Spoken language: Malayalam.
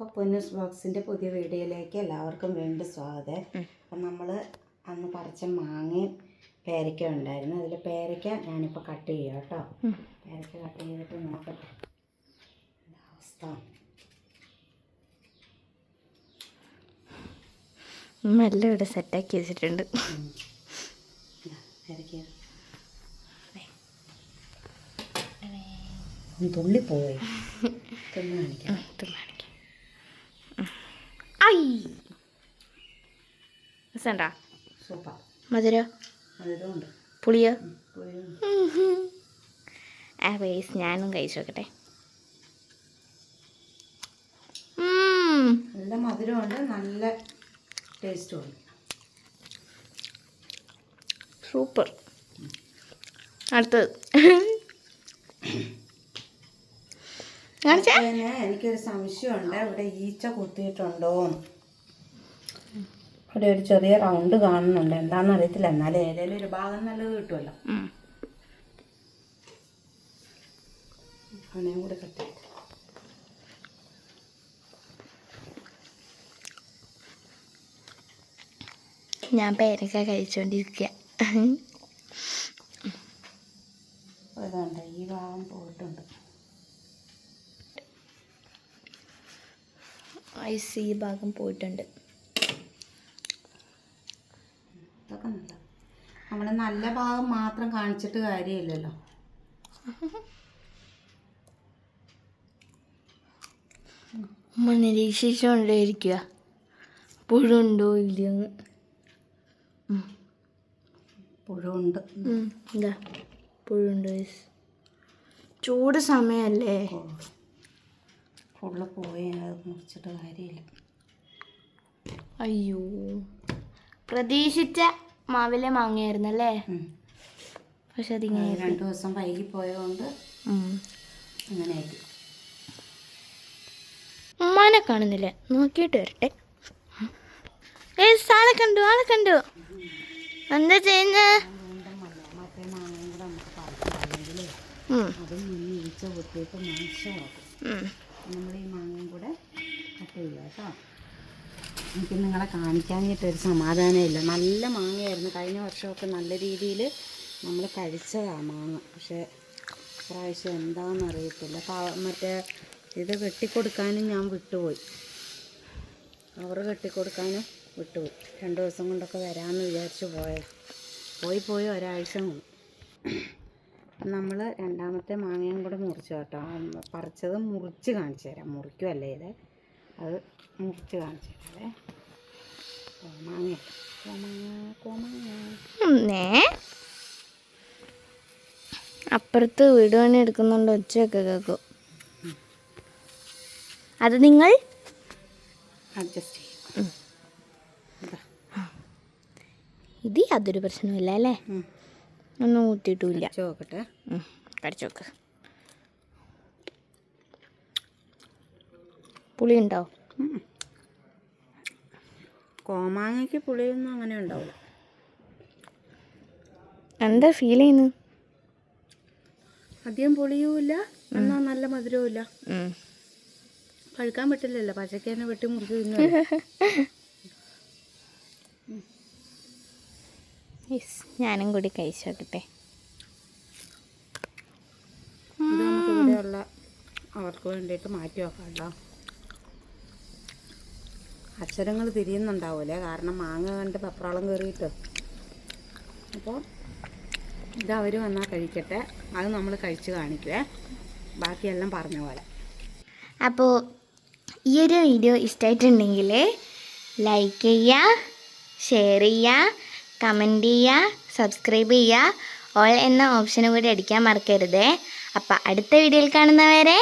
അപ്പോൾ പൊന്നൂസ് ബോക്സിന്റെ പുതിയ വീഡിയോയിലേക്ക് എല്ലാവർക്കും വീണ്ടും സ്വാഗതം. അപ്പം നമ്മൾ അന്ന് പറിച്ച മാങ്ങയും പേരയ്ക്ക ഉണ്ടായിരുന്നു. അതിൽ പേരയ്ക്ക ഞാനിപ്പോൾ കട്ട് ചെയ്യാം കേട്ടോ പേരയ്ക്ക കട്ട് ചെയ്തിട്ട് നോക്കട്ടെ. അവസ്ഥ? നല്ല ഇവിടെ സെറ്റാക്കി വെച്ചിട്ടുണ്ട്. തുള്ളിപ്പോയി. തുള്ളി കാണിക്കാം. തുള്ളി കാണിക്കാം. ഐ. രസണ്ട സൂപ്പർ. മധുരോ? പുളിയോ? ആ വേസ് ഞാനും കഴിച്ചു നോക്കട്ടെ. നല്ല മധുരമുണ്ട് നല്ല ടേസ്റ്റുമുണ്ട്. സൂപ്പർ. അടുത്തത് കാണിച്ചേ പിന്നെ എനിക്കൊരു സംശയമുണ്ട്. ഇവിടെ ഈച്ച കുത്തിയിട്ടുണ്ടോ? ഇവിടെ ഒരു ചെറിയ റൗണ്ട് കാണുന്നുണ്ട്. എന്താണെന്ന് അറിയത്തില്ല. എന്നാലും ഏതെങ്കിലും ഒരു ഭാഗം നല്ലത് കിട്ടുമല്ലോ. ഉം. അവനെയും കൂടെ കട്ടി ഞാൻ പേരൊക്കെ കഴിച്ചോണ്ടിരിക്കുക ഇതുണ്ട് ഈ ഭാഗം പോയിട്ടുണ്ട്. ഐസ് ഈ ഭാഗം പോയിട്ടുണ്ട്. നമ്മുടെ നല്ല നമ്മൾ നല്ല ഭാഗം മാത്രം കാണിച്ചിട്ട് കാര്യമില്ലല്ലോ. ഉമ്മ നിരീക്ഷിച്ചുകൊണ്ടേയിരിക്കുക പുഴുണ്ടോ ഇല്ലയോ? പുഴുണ്ട്. എന്താ പുഴുണ്ട്? ചൂട് സമയമല്ലേ ഫുള്ള് പോയി അത് മുറിച്ചിട്ട് കാര്യമില്ല. അയ്യോ. പ്രതീക്ഷിച്ച മാവിലെ മാങ്ങയായിരുന്നു അല്ലേ പക്ഷെ അതിങ്ങനെ രണ്ടു ദിവസം വൈകി പോയതുകൊണ്ട്. അങ്ങനെ ഉമ്മാനെ കാണുന്നില്ല. നോക്കിയിട്ട് വരട്ടെ. ഏ ആളെ കണ്ടു ആളെ കണ്ടു. എന്താ ചെയ്യുന്ന? അതും ഈച്ച കുത്തിയിട്ട് നാശമാക്കും നമ്മൾ ഈ മാങ്ങയും കൂടെ കട്ട് ചെയ്യുക കേട്ടോ. എനിക്ക് നിങ്ങളെ കാണിക്കാനായിട്ടൊരു സമാധാനമില്ല. നല്ല മാങ്ങയായിരുന്നു. കഴിഞ്ഞ വർഷമൊക്കെ നല്ല രീതിയിൽ നമ്മൾ കഴിച്ചതാണ് മാങ്ങ. പക്ഷേ പ്രാവശ്യം എന്താണെന്ന് അറിയത്തില്ല. മറ്റേ ഇത് വെട്ടിക്കൊടുക്കാനും ഞാൻ വിട്ടുപോയി. അവർ കെട്ടിക്കൊടുക്കാനും വിട്ടുപോയി. രണ്ട് ദിവസം കൊണ്ടൊക്കെ വരാമെന്ന് വിചാരിച്ച് പോയത്. പോയി പോയി ഒരാഴ്ച മുമ്പ്. നമ്മൾ രണ്ടാമത്തെ മാങ്ങയും കൂടെ മുറിച്ചു കേട്ടോ. പറിച്ചത് മുറിച്ച് കാണിച്ചു തരാം. മുറിക്കുമല്ലേ ഇത്? അത് മുറിച്ച് കാണിച്ചു തരാവേ. കോമാങ്ങ. കോമാങ്ങ കോമാങ്ങ നേ. അപ്പുറത്ത് വീട് പണി എടുക്കുന്നുണ്ട്. ഒച്ചയൊക്കെ കേൾക്കും അത് നിങ്ങൾ? അഡ്ജസ്റ്റ് ചെയ്യും. ഇത് യാതൊരു പ്രശ്നമില്ല അല്ലേ. ഒന്നും ഊത്തിയിട്ടുമില്ല നോക്കട്ടെ. കടിച്ചു നോക്ക്. പുളി ഉണ്ടാവും. കോമാങ്ങയ്ക്ക് പുളിയൊന്നും അങ്ങനെ ഉണ്ടാവില്ല എന്താ ഫീൽ ചെയ്യുന്നു? അധികം പുളിയുമില്ല. എന്നാൽ നല്ല മധുരവുമില്ല. പഴുക്കാൻ പറ്റില്ലല്ലോ. പച്ചക്കേനെ വെട്ടി മുറിച്ച് യെസ് ഞാനും കൂടി കഴിച്ചു നോക്കട്ടെ ഇവിടെയുള്ള അവർക്ക് വേണ്ടിയിട്ട് മാറ്റി വെക്കാം കേട്ടോ അക്ഷരങ്ങൾ തിരിയുന്നുണ്ടാവൂലേ? കാരണം മാങ്ങ കണ്ട് പപ്രാളം കയറിയിട്ട്. അപ്പോൾ ഇത് അവർ വന്നാൽ കഴിക്കട്ടെ. അത് നമ്മൾ കഴിച്ച് കാണിക്കുവേ. ബാക്കിയെല്ലാം പറഞ്ഞ പോലെ. അപ്പോൾ ഈ ഒരു വീഡിയോ ഇഷ്ടമായിട്ടുണ്ടെങ്കിൽ ലൈക്ക് ചെയ്യുക ഷെയർ ചെയ്യുക കമന്റ് ചെയ്യുക സബ്സ്ക്രൈബ് ചെയ്യുക. ഓൾ എന്ന ഓപ്ഷനും കൂടി അടിക്കാൻ മറക്കരുത്. അപ്പോൾ അടുത്ത വീഡിയോയിൽ കാണുന്നവരെ